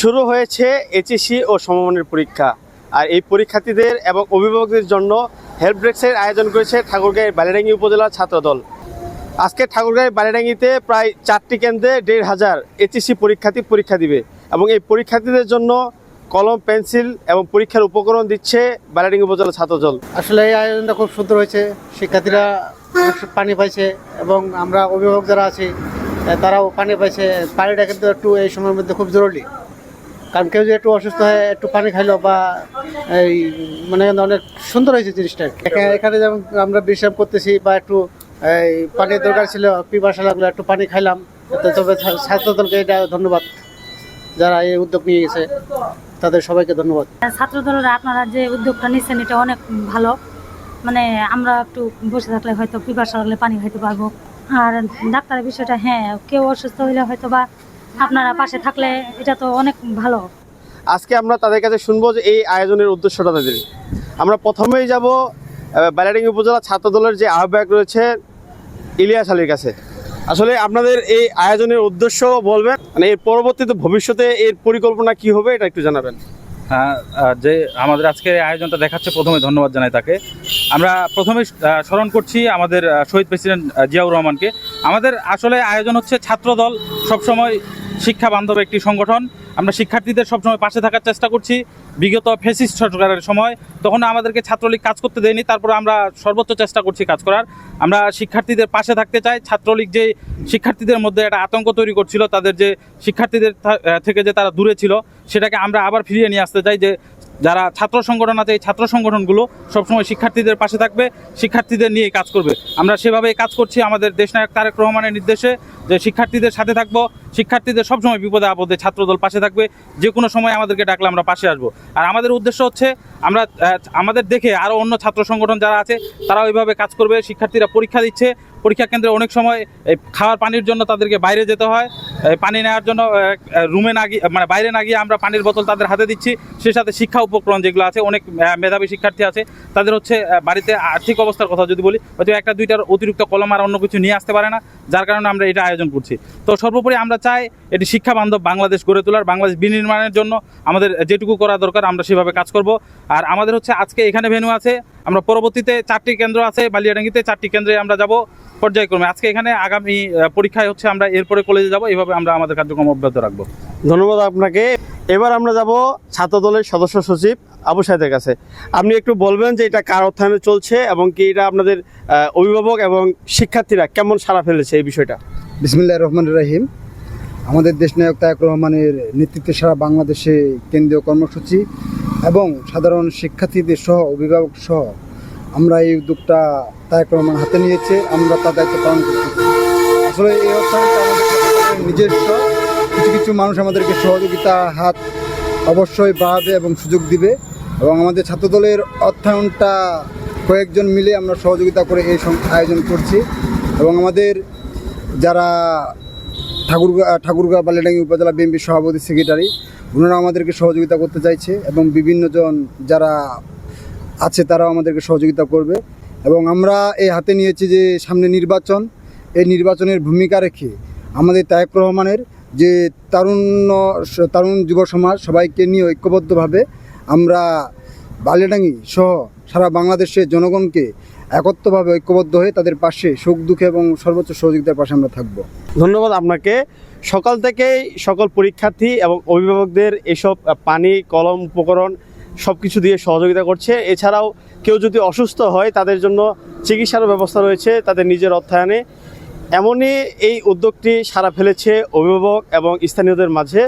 শুরু হয়েছে এইচএসসি ও সমমানের পরীক্ষা। আর এই পরীক্ষার্থীদের এবং অভিভাবকদের জন্য হেল্প ডেস্কের আয়োজন করেছে ঠাকুরগাঁয়ের বালিডাঙ্গি উপজেলা ছাত্রদল। আজকে ঠাকুরগাঁয়ের বালিডাঙ্গিতে প্রায় চারটি কেন্দ্রে দেড় হাজার এইচএসসি পরীক্ষার্থী পরীক্ষা দিবে এবং এই পরীক্ষার্থীদের জন্য কলম, পেন্সিল এবং পরীক্ষার উপকরণ দিচ্ছে বালিডাঙ্গি উপজেলা ছাত্রদল। আসলে এই আয়োজনটা খুব সুন্দর হয়েছে। শিক্ষার্থীরা পানি পাইছে এবং আমরা অভিভাবক যারা আছি তারাও পানি পাইছে। পানিটা কিন্তু একটু এই সময়ের মধ্যে খুব জরুরি। কারণ কেউ যদি একটু অসুস্থ হয় একটু পানি খাইলো বা এই মানে অনেক সুন্দর হয়েছে জিনিসটা এখানে যেমন আমরা বিশ্রাম করতেছি বা একটু এই পানির দরকার ছিল পিপাসা লাগল একটু পানি খাইলাম। তবে ছা- ছাত্রদলকে এটা ধন্যবাদ। যারা এই উদ্যোগ নিয়ে গেছে, তাদের সবাইকে ধন্যবাদ। ছাত্র দলেরা আপনারা যে উদ্যোগটা নিচ্ছেন এটা অনেক ভালো। মানে আমরা একটু বসে থাকলে হয়তো পিপাসা লাগলে পানি খাইতে পারব। আর ডাক্তারের বিষয়টা হ্যাঁ কেউ অসুস্থ হইলে হয়তো বা আপনারা পাশে থাকলে এটা তো অনেক ভালো। আজকে আমরা তাদের কাছে শুনব যে এই আয়োজনের উদ্দেশ্যটা তাদের। আমরা প্রথমেই যাব বালিয়াডিং উপজেলা ছাত্রদলের যে আহ্বায়ক রয়েছে ইলিয়াস আলীর কাছে। আসলে আপনাদের এই আয়োজনের উদ্দেশ্য বলবেন মানে এর পরবর্তীতে ভবিষ্যতে এর পরিকল্পনা কি হবে এটা একটু জানাবেন। হ্যাঁ, যে আমাদের আজকের আয়োজনটা দেখাচ্ছে প্রথমে ধন্যবাদ জানাই তাকে। আমরা প্রথমে স্মরণ করছি আমাদের শহীদ প্রেসিডেন্ট জিয়াউর রহমানকে। আমাদের আসলে আয়োজন হচ্ছে ছাত্রদল, সবসময় শিক্ষা বান্ধব একটি সংগঠন। আমরা শিক্ষার্থীদের সবসময় পাশে থাকার চেষ্টা করছি। বিগত ফেসিস্ট সরকারের সময় তখন আমাদেরকে ছাত্রলীগ কাজ করতে দেয়নি, তারপরে আমরা সর্বোচ্চ চেষ্টা করছি কাজ করার। আমরা শিক্ষার্থীদের পাশে থাকতে চাই। ছাত্রলীগ যে শিক্ষার্থীদের মধ্যে একটা আতঙ্ক তৈরি করছিল, তাদের যে শিক্ষার্থীদের থেকে যে তারা দূরে ছিল, সেটাকে আমরা আবার ফিরিয়ে নিয়ে আসতে চাই যে যারা ছাত্র সংগঠন আছে, এই ছাত্র সংগঠনগুলো সবসময় শিক্ষার্থীদের পাশে থাকবে, শিক্ষার্থীদের নিয়ে কাজ করবে। আমরা সেভাবে কাজ করছি আমাদের দেশনায়ক তারেক রহমানের নির্দেশে যে শিক্ষার্থীদের সাথে থাকব, শিক্ষার্থীদের সবসময় বিপদে আপদে ছাত্রদল পাশে থাকবে যে কোনো সময় আমাদেরকে ডাকলে আমরা পাশে আসব। আর আমাদের উদ্দেশ্য হচ্ছে, আমরা আমাদের দেখে আরও অন্য ছাত্র সংগঠন যারা আছে তারা ওইভাবে কাজ করবে, শিক্ষার্থীরা পরীক্ষা দিচ্ছে পরীক্ষা কেন্দ্রে অনেক সময় খাওয়ার পানির জন্য তাদেরকে বাইরে যেতে হয় পানি নেওয়ার জন্য রুমে না গিয়ে মানে বাইরে না গিয়ে আমরা পানির বোতল তাদের হাতে দিচ্ছি। সেই সাথে শিক্ষা উপকরণ যেগুলো আছে, অনেক মেধাবী শিক্ষার্থী আছে, তাদের হচ্ছে বাড়িতে আর্থিক অবস্থার কথা যদি বলি, হয়তো একটা, দুইটার অতিরিক্ত কলম আর অন্য কিছু নিয়ে আসতে পারে না, যার কারণে আমরা এটা আয়োজন করছি। তো সর্বোপরি আমরা চাই, এটি শিক্ষা বান্ধব বাংলাদেশ গড়ে তোলার, বাংলাদেশ বিনির্মাণের জন্য আমাদের যেটুকু করা দরকার, আমরা সেভাবে কাজ করব। আর আমাদের হচ্ছে আজকে এখানে ভেনু আছে আমরা পরবর্তীতে চারটি কেন্দ্র আছে বালিয়াডাঙ্গিতে চারটি কেন্দ্রে আমরা যাব পর্যায়ক্রমে। আজকে এখানে আগামী পরীক্ষায় হচ্ছে আমরা এরপরে কলেজে যাব এইভাবে আমরা আমাদের কার্যক্রম অব্যাহত রাখব। ধন্যবাদ আপনাকে। এবার আমরা যাব ছাত্রদলের সদস্য সচিব আবু সাহেদের কাছে। আপনি একটু বলবেন যে এটা কার অর্থায়নে চলছে এবং কি এটা আপনাদের অভিভাবক এবং শিক্ষার্থীরা কেমন সাড়া ফেলেছে এই বিষয়টা? বিসমিল্লাহ রহমান রাহিম। আমাদের দেশ নায়ক তায়ক রহমানের নেতৃত্বে সারা বাংলাদেশে কেন্দ্রীয় কর্মসূচি। এবং সাধারণ শিক্ষার্থীদের সহ, অভিভাবক সহ আমরা এই উদ্যোগটা তায়ক হাতে নিয়েছে, আমরা তার দায়িত্ব পালন করতেছি আসলে এই অর্থায়নটা নিজস্ব। কিছু কিছু মানুষ আমাদেরকে সহযোগিতা, হাত অবশ্যই বাড়াবে এবং সুযোগ দিবে এবং আমাদের ছাত্রদলের অর্থায়নটা কয়েকজন মিলে আমরা সহযোগিতা করে এই আয়োজন করছি এবং আমাদের যারা ঠাকুরগা ঠাকুরগাঁ বালিডাঙ্গি উপজেলা বিএনপি সভাপতি, সেক্রেটারি ওনারা আমাদেরকে সহযোগিতা করতে চাইছে এবং বিভিন্ন জন যারা আছে তারাও আমাদেরকে সহযোগিতা করবে। এবং আমরা এই হাতে নিয়েছি যে সামনে নির্বাচন, এই নির্বাচনের ভূমিকা রেখে আমাদের তায়েক রহমানের যে তারুণ্য, তারুণ যুব সমাজ সবাইকে নিয়ে ঐক্যবদ্ধভাবে আমরা বালিয়াডাঙ্গি সহ সারা বাংলাদেশের জনগণকে একত্রভাবে ঐক্যবদ্ধ হয়ে তাদের পাশে সুখ, দুঃখে এবং সর্বোচ্চ সহযোগিতার পাশে আমরা থাকব। ধন্যবাদ আপনাকে। সকাল থেকেই সকল পরীক্ষার্থী এবং অভিভাবকদের এসব পানি, কলম, উপকরণ সব কিছু দিয়ে সহযোগিতা করছে। এছাড়াও কেউ যদি অসুস্থ হয়, তাদের জন্য চিকিৎসার ব্যবস্থা রয়েছে তাদের নিজের অর্থায়নে। এমনই এই উদ্যোগটি সারা ফেলেছে অভিভাবক এবং স্থানীয়দের মাঝে।